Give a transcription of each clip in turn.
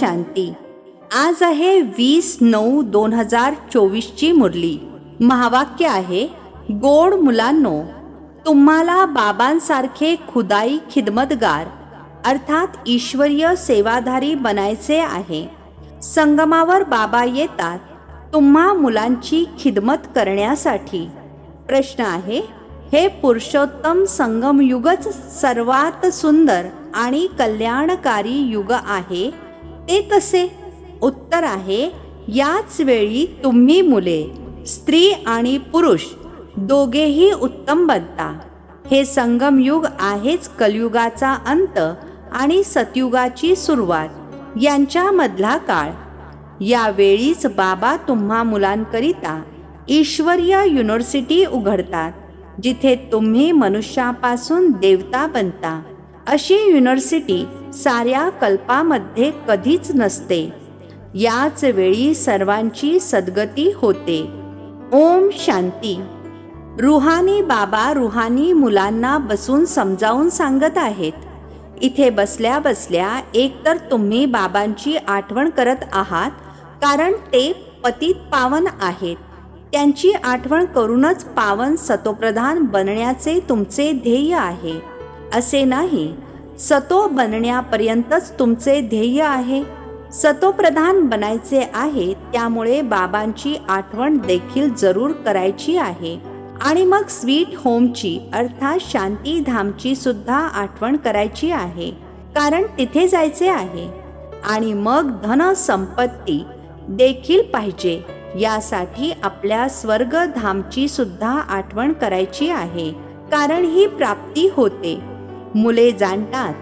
शांती. आज आहे वीस नऊ दोन हजार चोवीसची मुरली. महावाक्य आहे गोड मुलांनो तुम्हाला बाबांसारखे खुदाई खिदमतगार अर्थात ईश्वरीय सेवाधारी बनायचे आहे. संगमावर बाबा येतात तुम्हा मुलांची खिदमत करण्यासाठी. प्रश्न आहे हे पुरुषोत्तम संगमयुगच सर्वात सुंदर आणि कल्याणकारी युग आहे ते कसे उत्तर आहे याच वेळी तुम्ही मुले स्त्री आणि पुरुष दोघेही उत्तम बनता. हे संगमयुग आहेच कलयुगाचा अंत आणि सतयुगाची सुरुवात. यांच्यामधला काळ. यावेळीच बाबा तुम्हा मुलांकरिता ईश्वरीय युनिव्हर्सिटी उघडतात जिथे तुम्ही मनुष्यापासून देवता बनता. अशी युनिव्हर्सिटी साऱ्या कल्पामध्ये कधीच नसते. याच वेळी सर्वांची सद्गती होते. ओम शांती. रुहानी बाबा रुहानी मुलांना बसून समजावून सांगत आहेत. इथे बसल्या बसल्या एकतर तुम्ही बाबांची आठवण करत आहात कारण ते पतित पावन आहेत. त्यांची आठवण करूनच पावन सतोप्रधान बनण्याचे तुमचे ध्येय आहे. असे नाही. सतो बनण्यापर्यंतच तुमचे ध्येय आहे. सतोप्रधान बनायचे आहे त्यामुळे बाबांची आठवण देखील जरूर करायची आहे. आणि मग स्वीट होमची अर्थात शांतीधामची सुद्धा आठवण करायची आहे कारण तिथे जायचे आहे. आणि मग धन संपत्ती देखील पाहिजे यासाठी आपल्या स्वर्गधामची सुद्धा आठवण करायची आहे कारण ही प्राप्ती होते. मुले जाणतात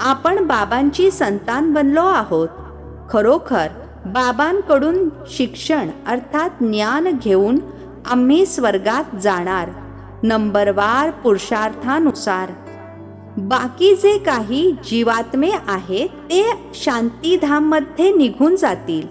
आपण बाबांची संतान बनलो आहोत. खरोखर बाबांकडून शिक्षण अर्थात ज्ञान घेऊन आम्ही स्वर्गात जाणार नंबरवार पुरुषार्थानुसार. बाकी जे काही जीवात्मे आहेत ते शांतीधाममध्ये निघून जातील.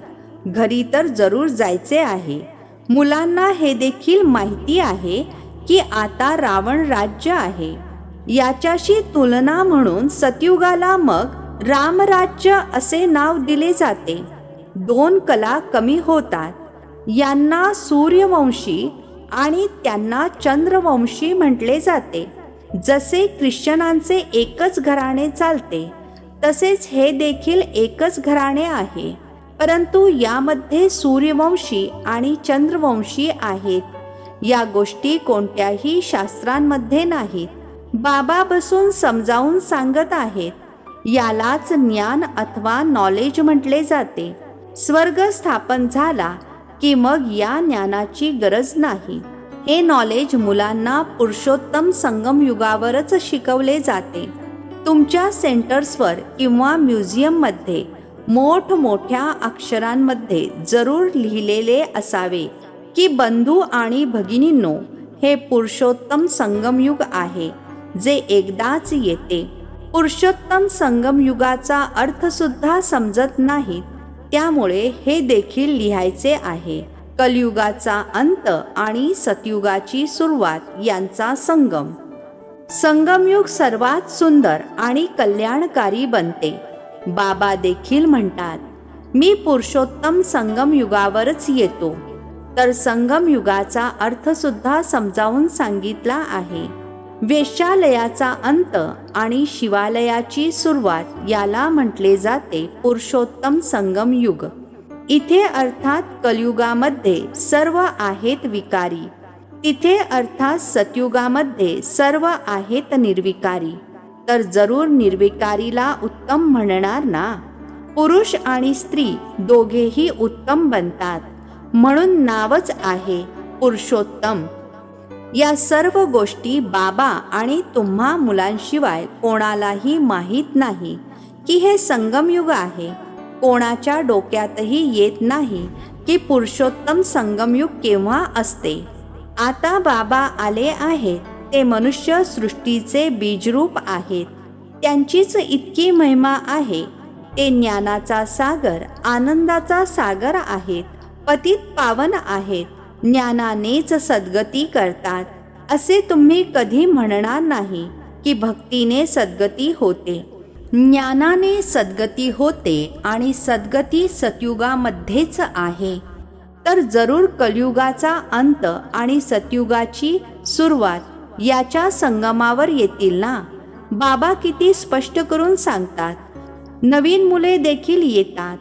घरी तर जरूर जायचे आहे. मुलांना हे देखील माहिती आहे की आता रावण राज्य आहे. याच्याशी तुलना म्हणून सतयुगाला मग रामराज्य असे नाव दिले जाते. दोन कला कमी होतात. यांना सूर्यवंशी आणि त्यांना चंद्रवंशी म्हटले जाते. जसे ख्रिश्चनांचे एकच घराणे चालते तसेच हे देखील एकच घराणे आहे. परंतु यामध्ये सूर्यवंशी आणि चंद्रवंशी आहेत. या गोष्टी कोणत्याही शास्त्रांमध्ये नाहीत. बाबा बसून समजावून सांगत आहेत. यालाच ज्ञान अथवा नॉलेज म्हटले जाते. स्वर्ग स्थापन झाला की मग या ज्ञानाची गरज नाही. हे नॉलेज मुलांना पुरुषोत्तम संगम युगावरच शिकवले जाते. तुमच्या सेंटर्सवर किंवा म्युझियममध्ये मोठमोठ्या अक्षरांमध्ये जरूर लिहिलेले असावे की बंधू आणि भगिनींनो हे पुरुषोत्तम संगमयुग आहे. जे एकदाच येते. पुरुषोत्तम संगमयुगाचा अर्थसुद्धा समजत नाहीत. त्यामुळे हे देखील लिहायचे आहे. कलयुगाचा अंत आणि सतयुगाची सुरुवात यांचा संगम. संगमयुग सर्वात सुंदर आणि कल्याणकारी बनते. बाबा देखील म्हणतात मी पुरुषोत्तम संगम युगावरच येतो. तर संगम युगाचा समजावून सांगितला आहे. वेश्यालयाचा अंत आणि शिवालयाची सुरुवात याला म्हटले जाते पुरुषोत्तम संगम युग. इथे अर्थात कलयुगामध्ये सर्व आहेत विकारी. तिथे अर्थात सतयुगामध्ये सर्व आहेत निर्विकारी. तर जरूर निर्विकारीला उत्तम म्हणणार ना? पुरुष आणि स्त्री दोघेही उत्तम बनतात. म्हणून नावच आहे पुरुषोत्तम. या सर्व गोष्टी बाबा आणि तुम्हा मुलांशिवाय कोणालाही माहीत नाही की हे संगमयुग आहे. कोणाच्या डोक्यातही येत नाही की पुरुषोत्तम संगमयुग केव्हा असते. आता बाबा आले आहेत ते मनुष्य सृष्टीचे बीजरूप आहेत. त्यांचीच इतकी महिमा आहे. ते ज्ञानाचा सागर आनंदाचा सागर आहेत. पतित पावन आहेत. ज्ञानानेच सद्गती करतात. असे तुम्ही कधी म्हणणार नाही की भक्तीने सद्गती होते. ज्ञानाने सद्गती होते आणि सद्गती सतयुगामध्येच आहे. तर जरूर कलियुगाचा अंत आणि सतयुगाची सुरुवात याच्या संगमावर येतील ना? बाबा किती स्पष्ट करून सांगतात. नवीन मुले देखील येतात.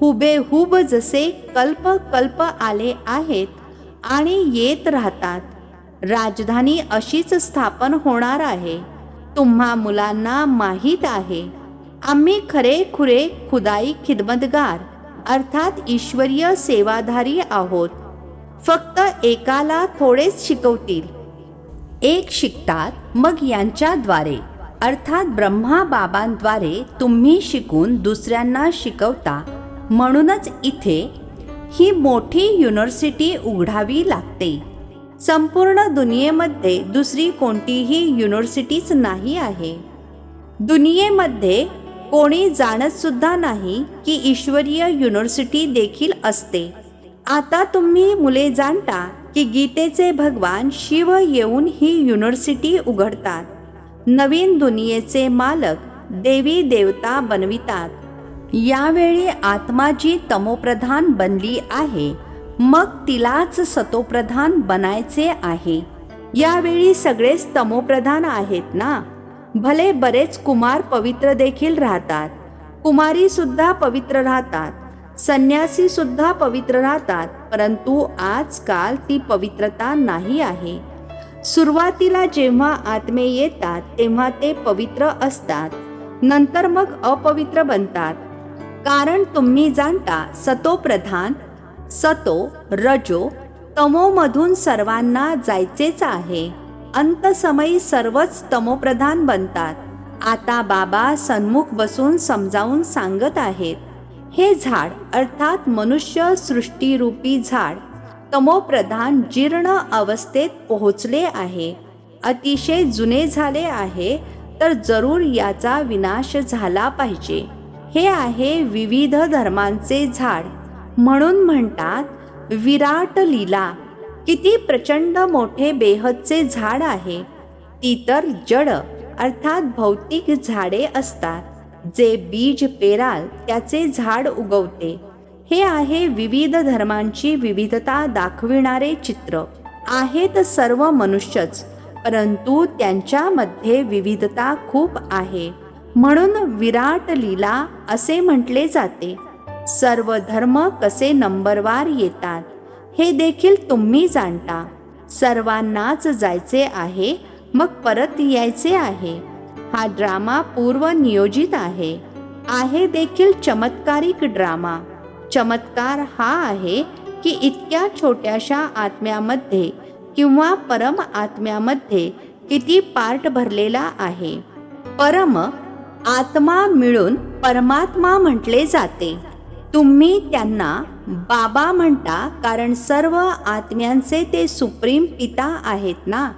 हुबेहूब जसे कल्प कल्प आले आहेत आणि येत राहतात. राजधानी अशीच स्थापन होणार आहे. तुम्हा मुलांना माहीत आहे. आम्ही खरे खुरे खुदाई खिदमतगार अर्थात ईश्वरीय सेवाधारी आहोत. फक्त एकाला थोडेच शिकवतील. एक शिकतात मग यांच्याद्वारे अर्थात ब्रह्मा बाबांद्वारे तुम्ही शिकून दुसऱ्यांना शिकवता. म्हणूनच इथे ही मोठी युनिव्हर्सिटी उघडावी लागते. संपूर्ण दुनियेमध्ये दुसरी कोणतीही युनिव्हर्सिटीच नाही आहे. दुनियेमध्ये कोणी जाणतसुद्धा नाही की ईश्वरीय युनिव्हर्सिटी देखील असते. आता तुम्ही मुले जाणता की गीतेचे भगवान शिव येऊन ही युनिव्हर्सिटी उघडतात. नवीन दुनियेचे मालक देवी देवता बनवितात. यावेळी आत्मा जी तमोप्रधान बनली आहे. मग तिलाच सतोप्रधान बनायचे आहे. यावेळी सगळेच तमोप्रधान आहेत ना? भले बरेच कुमार पवित्र देखील राहतात. कुमारी सुद्धा पवित्र राहतात. संन्यासी सुद्धा पवित्र राहतात. परंतु आजकाल ती पवित्रता नाही आहे. सुरुवातीला जेव्हा आत्मे येतात तेव्हा ते पवित्र असतात. नंतर मग अपवित्र बनतात. कारण तुम्ही जाणता सतोप्रधान सतो रजो तमोमधून सर्वांना जायचेच आहे. अंतसमयी सर्वच तमोप्रधान बनतात. आता बाबा सन्मुख बसून समजावून सांगत आहेत. हे झाड अर्थात मनुष्य सृष्टीरूपी झाड तमोप्रधान जीर्ण अवस्थेत पोहोचले आहे. अतिशय जुने झाले आहे तर जरूर याचा विनाश झाला पाहिजे. हे आहे विविध धर्मांचे झाड. म्हणून म्हणतात विराट लीला. किती प्रचंड मोठे बेहदचे झाड आहे. ती तर जड अर्थात भौतिक झाडे असतात. जे बीज पेराल त्याचे झाड उगवते. हे आहे विविध धर्मांची विविधता दाखविणारे चित्र. आहेत सर्व मनुष्यच परंतु त्यांच्यामध्ये विविधता खूप आहे. म्हणून विराट लीला असे म्हटले जाते. सर्व धर्म कसे नंबरवार येतात हे देखील तुम्ही जाणता. सर्वांनाच जायचे आहे मग परत यायचे आहे. हा ड्रामा पूर्व नियोजित आहे. आहे देखील चमत्कारिक ड्रामा. चमत्कार हा आहे की इतक्या छोट्याशा आत्म्यामध्ये किंवा परम आत्म्यामध्ये किती पार्ट भरलेला आहे. परम आत्मा मिळून परमात्मा म्हटले जाते. तुम्ही त्यांना बाबा म्हणता कारण सर्व आत्म्यांचे ते सुप्रीम पिता आहेत ना?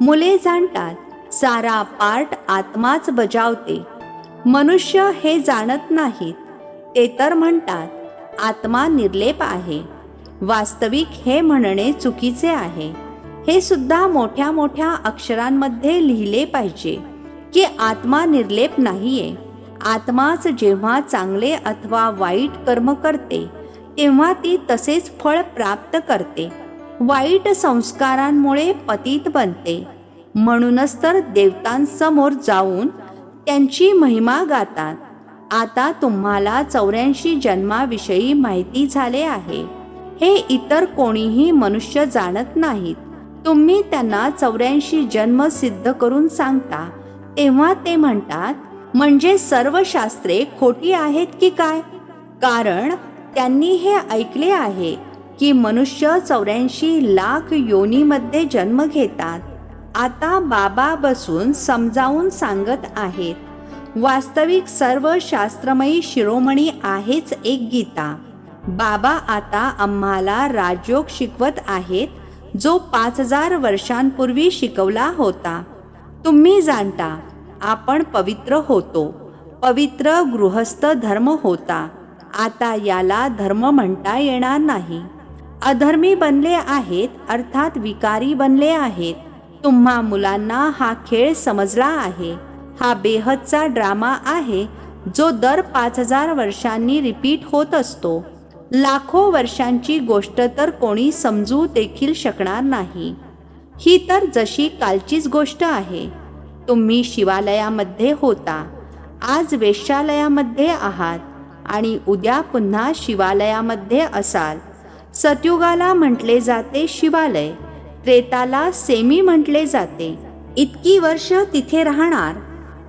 मुले जाणतात सारा पार्ट आत्माच बजावते. मनुष्य हे जाणत नाहीत. ते तर म्हणतात आत्मा निर्लेप आहे. वास्तविक हे म्हणणे चुकीचे आहे. हे सुद्धा मोठ्या मोठ्या अक्षरांमध्ये लिहिले पाहिजे. की आत्मा निर्लेप नाहीये. आत्माच जेव्हा चांगले अथवा वाईट कर्म करते तेव्हा ती तसेच फळ प्राप्त करते. वाईट संस्कारांमुळे पतित बनते. म्हणूनच तर देवतांसमोर जाऊन त्यांची महिमा गातात. आता तुम्हाला चौऱ्याऐंशी जन्माविषयी माहिती झाले आहे. हे इतर कोणीही मनुष्य जाणत नाहीत. तुम्ही त्यांना चौऱ्याऐंशी जन्म सिद्ध करून सांगता. तेव्हा ते म्हणतात म्हणजे सर्व शास्त्रे खोटी आहेत की काय? कारण त्यांनी हे ऐकले आहे की मनुष्य चौऱ्याऐंशी लाख योनीमध्ये जन्म घेतात. आता बाबा बसून समजावून सांगत आहेत. वास्तविक सर्व शास्त्रमयी शिरोमणी आहेच एक गीता. बाबा आता आम्हाला राजयोग शिकवत आहेत जो पाच हजार वर्षांपूर्वी शिकवला होता. तुम्ही जाणता आपण पवित्र होतो. पवित्र गृहस्थ धर्म होता. आता याला धर्म म्हणता येणार नाही. अधर्मी बनले आहेत अर्थात विकारी बनले आहेत. तुम्हा मुलांना हा खेळ समजला आहे. हा बेहदचा ड्रामा आहे जो दर पाच हजार वर्षांनी रिपीट होत असतो. लाखो वर्षांची गोष्ट तर कोणी समजू देखील शकणार नाही. ही तर जशी कालचीच गोष्ट आहे. तुम्ही शिवालयामध्ये होता. आज वेश्यालयामध्ये आहात आणि उद्या पुन्हा शिवालयामध्ये असाल. सतयुगाला म्हटले जाते शिवालय त्रेताला सेमी म्हटले जाते. इतकी वर्ष तिथे राहणार.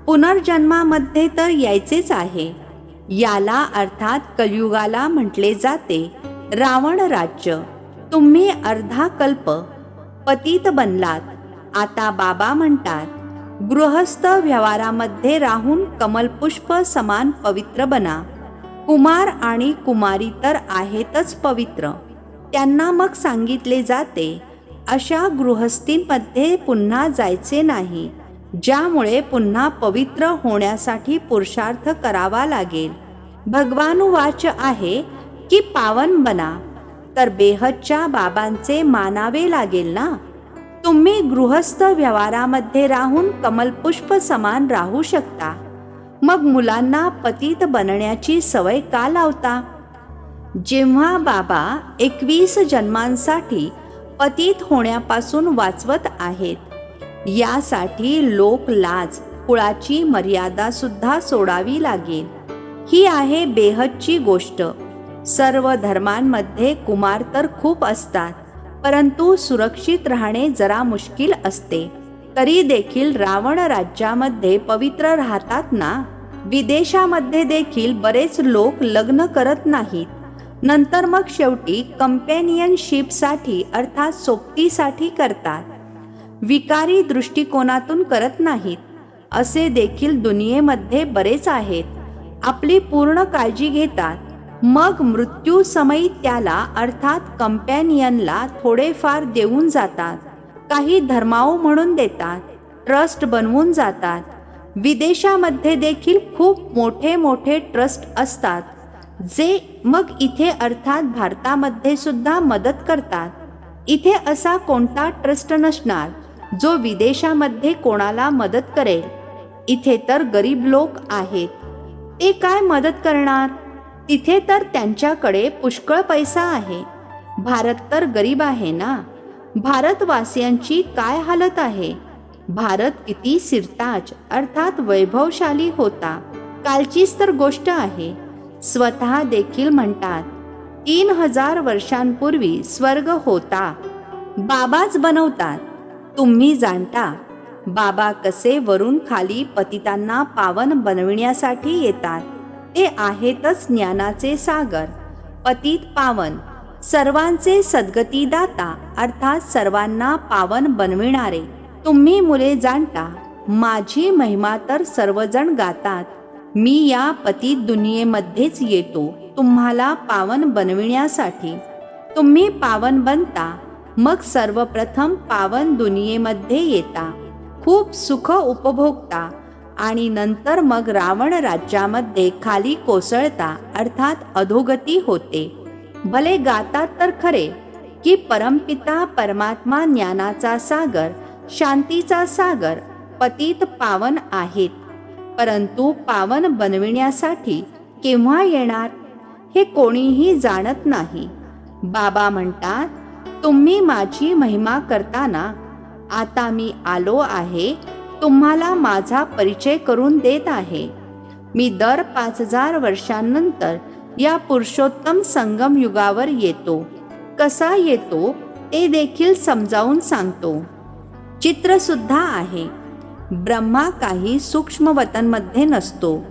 पुनर्जन्मामध्ये तर यायचेच आहे. याला अर्थात कलयुगाला म्हटले जाते रावण राज्य तुम्ही अर्धा कल्प पतीत बनलात. आता बाबा म्हणतात गृहस्थ व्यवहारामध्ये राहून कमलपुष्प समान पवित्र बना. कुमार आणि कुमारी तर आहेतच पवित्र. त्यांना मग सांगितले जाते अशा गृहस्थींमध्ये पुन्हा जायचे नाही ज्यामुळे पुन्हा पवित्र होण्यासाठी पुरुषार्थ करावा लागेल. भगवानुवाच आहे की पावन बना. तर बेहदच्या बाबांचे मानावे लागेल ना? तुम्ही गृहस्थ व्यवहारामध्ये राहून कमलपुष्प समान राहू शकता. मग मुलांना पतीत बनण्याची सवय का लावता? जेव्हा बाबा एकवीस जन्मांसाठी पतीत होण्यापासून वाचवत आहेत यासाठी लोक लाज कुळाची मर्यादा सुद्धा सोडावी लागेल. ही आहे बेहदची गोष्ट. सर्व धर्मांमध्ये कुमार तर खूप असतात परंतु सुरक्षित राहणे जरा मुश्किल असते. तरी देखील रावण राज्यामध्ये पवित्र राहतात ना? विदेशामध्ये देखील बरेच लोक लग्न करत नाहीत. नंतर मग शेवटी कंपॅनियनशिपसाठी अर्थात सोबतीसाठी करतात. विकारी दृष्टिकोनातून करत नाहीत. असे देखील दुनियेमध्ये बरेच आहेत. आपली पूर्ण काळजी घेतात. मग मृत्यूसमयी त्याला अर्थात कंपॅनियनला थोडेफार देऊन जातात. काही धर्माऊ म्हणून देतात ट्रस्ट बनवून जातात. विदेशामध्ये देखील खूप मोठे मोठे ट्रस्ट असतात जे मग इथे अर्थात भारतामध्ये सुद्धा मदत करतात. इथे असा कोणता ट्रस्ट नसणार जो विदेशामध्ये कोणाला मदत करेल. इथे तर गरीब लोक आहेत. ते काय मदत करणार? तिथे तर त्यांच्याकडे पुष्कळ पैसा आहे. भारत तर गरीब आहे ना? भारतवासियांची काय हालत आहे? भारत किती सिरताज अर्थात वैभवशाली होता. कालचीच तर गोष्ट आहे. स्वतः देखील म्हणतात तीन हजार वर्षांपूर्वी स्वर्ग होता. बाबाच बनवतात. तुम्ही जाणता बाबा कसे वरून खाली पतितांना पावन बनविण्यासाठी येतात. ते आहेतच ज्ञानाचे सागर. पतित पावन सर्वांचे सद्गतीदाता अर्थात सर्वांना पावन बनविणारे. तुम्ही मुले जाणता माझी महिमा तर सर्वजण गातात. मी या पतित दुनियेमध्येच येतो तुम्हाला पावन बनविण्यासाठी. तुम्ही पावन बनता मग सर्वप्रथम पावन दुनियेमध्ये येता. खूप सुख उपभोगता आणि नंतर मग रावण राज्यामध्ये खाली कोसळता अर्थात अधोगती होते. भले गातात तर खरे की परमपिता परमात्मा ज्ञानाचा सागर शांतीचा सागर पतित पावन आहेत. परंतु पावन बनविण्यासाठी केव्हा येणार हे कोणीही जाणत नाही. बाबा म्हणतात तुम्ही माझी महिमा करताना आता मी आलो आहे तुम्हाला माझा परिचय करून देत आहे. मी दर पाच हजार वर्षांनंतर या पुरुषोत्तम संगम युगावर येतो. कसा येतो ते देखील समजावून सांगतो. चित्रसुद्धा आहे. ब्रह्मा काही सूक्ष्मवतनमध्ये नसतो.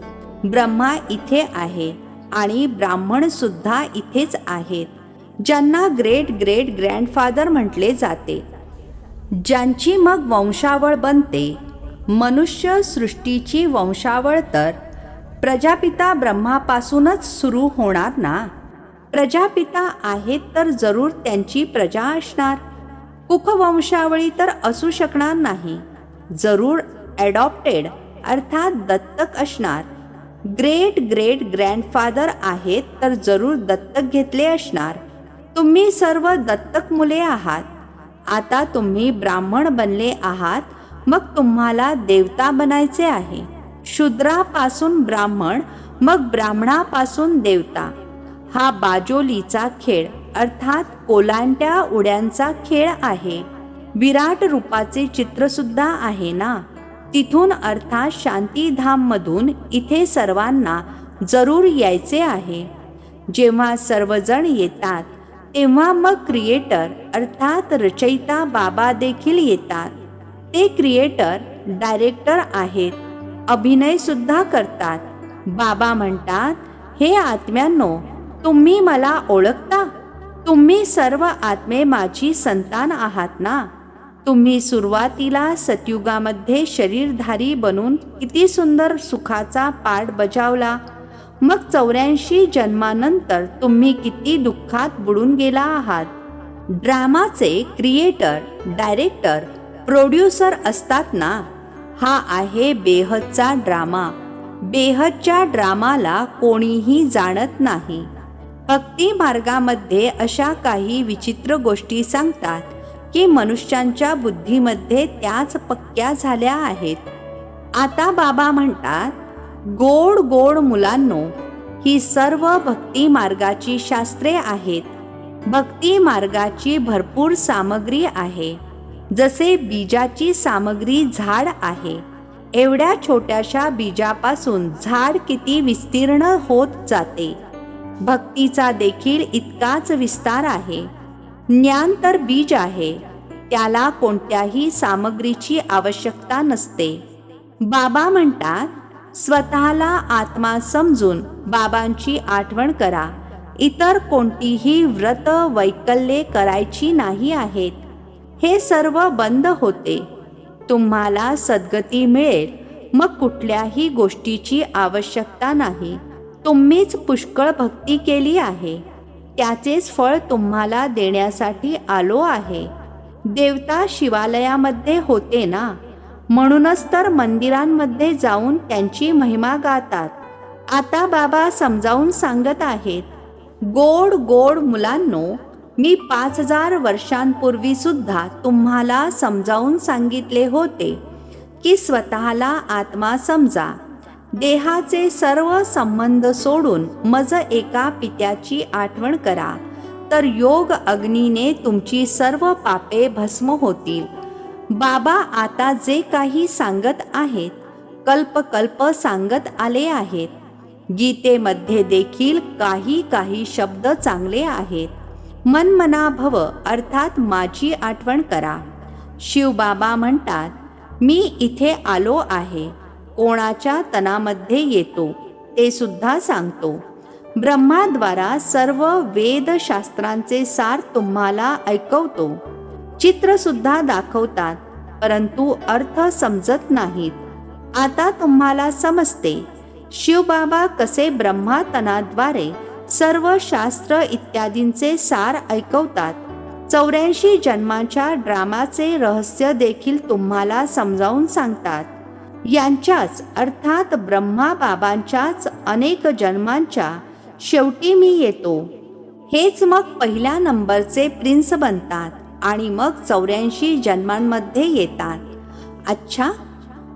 ब्रह्मा इथे आहे आणि ब्राह्मणसुद्धा इथेच आहेत ज्यांना ग्रेट ग्रेट ग्रँडफादर म्हटले जाते. ज्यांची मग वंशावळ बनते. मनुष्य सृष्टीची वंशावळ तर प्रजापिता ब्रह्मापासूनच सुरू होणार ना? प्रजापिता आहेत तर जरूर त्यांची प्रजा असणार. कुखवंशावळी तर असू शकणार नाही. जरूर ॲडॉप्टेड अर्थात दत्तक असणार. ग्रेट ग्रेट ग्रँडफादर आहेत तर जरूर दत्तक घेतले असणार. तुम्ही सर्व दत्तक मुले आहात. आता तुम्ही ब्राह्मण बनले आहात. मग तुम्हाला देवता बनायचे आहे. शूद्रापासून ब्राह्मण मग ब्राह्मणापासून देवता. हा बाजोलीचा खेळ अर्थात कोलांट्या उड्यांचा खेळ आहे. विराट रूपाचे चित्र सुद्धा आहे ना? तिथून अर्थात शांतीधाममधून इथे सर्वांना जरूर यायचे आहे. जेव्हा सर्वजण येतात तेव्हा मग क्रिएटर अर्थात रचयिता बाबा देखील येतात. ते क्रिएटर डायरेक्टर आहेत. अभिनय सुद्धा करतात. बाबा म्हणतात हे आत्म्यांनो तुम्ही मला ओळखता? तुम्ही सर्व आत्मे माझी संतान आहात ना? तुम्ही सुरुवातीला सतयुगामध्ये शरीरधारी बनून किती सुंदर सुखाचा पाठ बजावला? मग चौऱ्याऐंशी जन्मानंतर तुम्ही किती दुःखात बुडून गेला आहात? ड्रामाचे क्रिएटर डायरेक्टर प्रोड्युसर असतात ना? हा आहे बेहदचा ड्रामा. बेहदच्या ड्रामाला कोणीही जाणत नाही. भक्ती मार्गामध्ये अशा काही विचित्र गोष्टी सांगतात की मनुष्यांच्या बुद्धीमध्ये त्याच पक्क्या झाल्या आहेत. आता बाबा म्हणतात गोड गोड मुलांनो ही सर्व भक्ती मार्गाची शास्त्रे आहेत. भक्ती मार्गाची भरपूर सामग्री आहे. जसे बीजाची सामग्री झाड आहे एवढ्या छोट्याशा बीजापासून झाड किती विस्तीर्ण होत जाते भक्तीचा देखील इतकाच विस्तार आहे. ज्ञान तर बीज आहे त्याला कोणत्याही सामग्रीची आवश्यकता नसते. बाबा म्हणतात स्वतःला आत्मा समजून बाबांची आठवण करा इतर कोणतीही व्रत वैकल्ये करायची नाही आहेत. हे सर्व बंद होते. तुम्हाला सद्गती मिळेल. मग कुठल्याही गोष्टीची आवश्यकता नाही. तुम्हीच पुष्कळ भक्ती केली आहे. त्याचेच फळ तुम्हाला देण्यासाठी आलो आहे. देवता शिवालयामध्ये होते ना? म्हणूनच तर मंदिरांमध्ये जाऊन त्यांची महिमा गातात. आता बाबा समजावून सांगत आहेत. गोड गोड मुलांनो मी पाच हजार वर्षांपूर्वी सुद्धा तुम्हाला समजावून सांगितले होते की स्वतःला आत्मा समजा. देहाचे सर्व संबंध सोडून मज एका पित्याची आठवण करा. तर योग अग्नीने तुमची सर्व पापे भस्म होतील. बाबा आता जे काही सांगत आहेत कल्प कल्प सांगत आले आहेत. गीतेमध्ये देखील काही काही शब्द चांगले आहेत. मनमना भव अर्थात माझी आठवण करा. शिवबाबा म्हणतात मी इथे आलो आहे. कोणाच्या तनामध्ये येतो ते सुद्धा सांगतो. ब्रह्माद्वारा सर्व वेदशास्त्रांचे सार तुम्हाला ऐकवतो. चित्रसुद्धा दाखवतात परंतु अर्थ समजत नाहीत. आता तुम्हाला समजते शिवबाबा कसे ब्रह्मातनाद्वारे सर्व शास्त्र इत्यादींचे सार ऐकवतात. चौऱ्याऐंशी जन्माच्या ड्रामाचे रहस्य देखील तुम्हाला समजावून सांगतात. यांच्याच अर्थात ब्रह्मा बाबांच्याच अनेक जन्मांच्या शेवटी मी येतो. हेच मग पहिल्या नंबरचे प्रिन्स बनतात आणि मग चौऱ्याऐंशी जन्मांमध्ये येतात. अच्छा!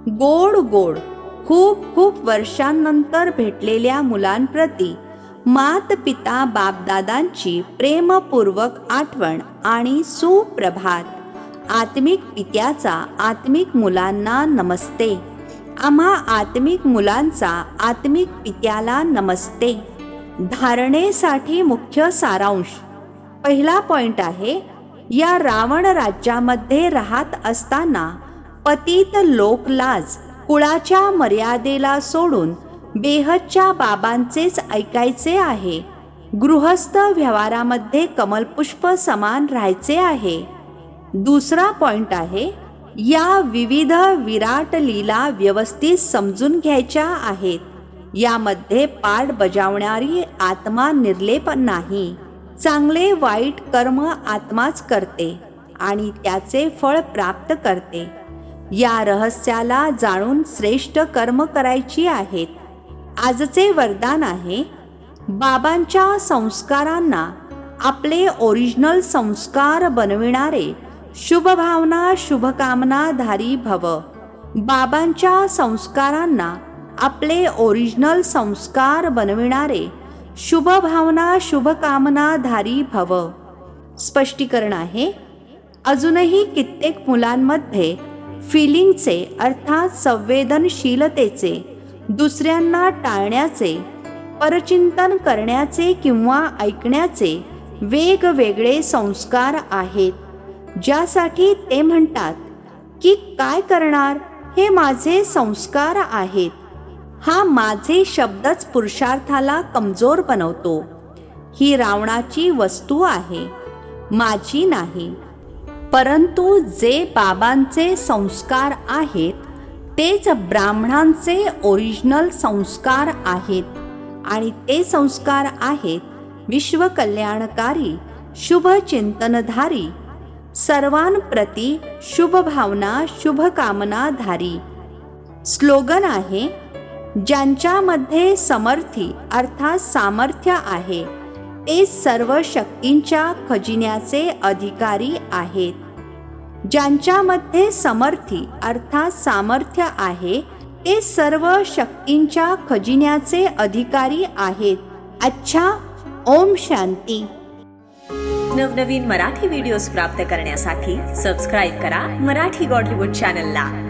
गोड गोड! खूप खूप वर्षांनंतर भेटलेल्या मुलांप्रती मात पिता बापदादांची प्रेमपूर्वक आठवण आणि सुप्रभात. आत्मिक पित्याचा आत्मिक मुलांना नमस्ते. आम्हा आत्मिक मुलांचा आत्मिक पित्याला नमस्ते. धारणेसाठी मुख्य सारांश. पहिला पॉइंट आहे या रावण राज्यामध्ये राहत असताना पतित लोकलाज कुळाच्या मर्यादेला सोडून बेहदच्या बाबांचेच ऐकायचे आहे. गृहस्थ व्यवहारामध्ये कमलपुष्प समान राहायचे आहे. दुसरा पॉइंट आहे या विविध विराट लीला व्यवस्थित समजून घ्यायच्या आहेत. यामध्ये पाठ बजावणारी आत्मा निर्लेप नाही. चांगले वाईट कर्म आत्माच करते आणि त्याचे फळ प्राप्त करते. या रहस्याला जाणून श्रेष्ठ कर्म करायची आहेत. आजचे वरदान आहे बाबांच्या संस्कारांना आपले ओरिजिनल संस्कार बनविणारे शुभभावना शुभकामनाधारी भव. बाबांच्या संस्कारांना आपले ओरिजिनल संस्कार बनविणारे शुभभावना शुभकामनाधारी भव. स्पष्टीकरण आहे अजूनही कित्येक मुलांमध्ये फिलिंगचे अर्थात संवेदनशीलतेचे दुसऱ्यांना टाळण्याचे परचिंतन करण्याचे किंवा ऐकण्याचे वेगवेगळे संस्कार आहेत ज्यासाठी ते म्हणतात की काय करणार हे माझे संस्कार आहेत. हा माझे शब्दच पुरुषार्थाला कमजोर बनवतो. ही रावणाची वस्तू आहे माझी नाही. परंतु जे बाबांचे संस्कार आहेत तेच ब्राह्मणांचे ओरिजिनल संस्कार आहेत. आणि ते संस्कार आहेत विश्वकल्याणकारी शुभचिंतनधारी सर्वांप्रती शुभभावना शुभकामनाधारी. स्लोगन आहे ज्यांच्यामध्ये समर्थी अर्थात सामर्थ्य आहे ते सर्व शक्तींच्या खजिन्याचे अधिकारी आहेत. ज्यांच्यामध्ये समर्थी अर्थात सामर्थ्य आहे ते सर्व शक्तींच्या खजिन्याचे अधिकारी आहेत. अच्छा ओम शांती. नवनवीन मराठी व्हिडिओज प्राप्त करण्यासाठी सबस्क्राईब करा मराठी गॉडलीवूड चॅनलला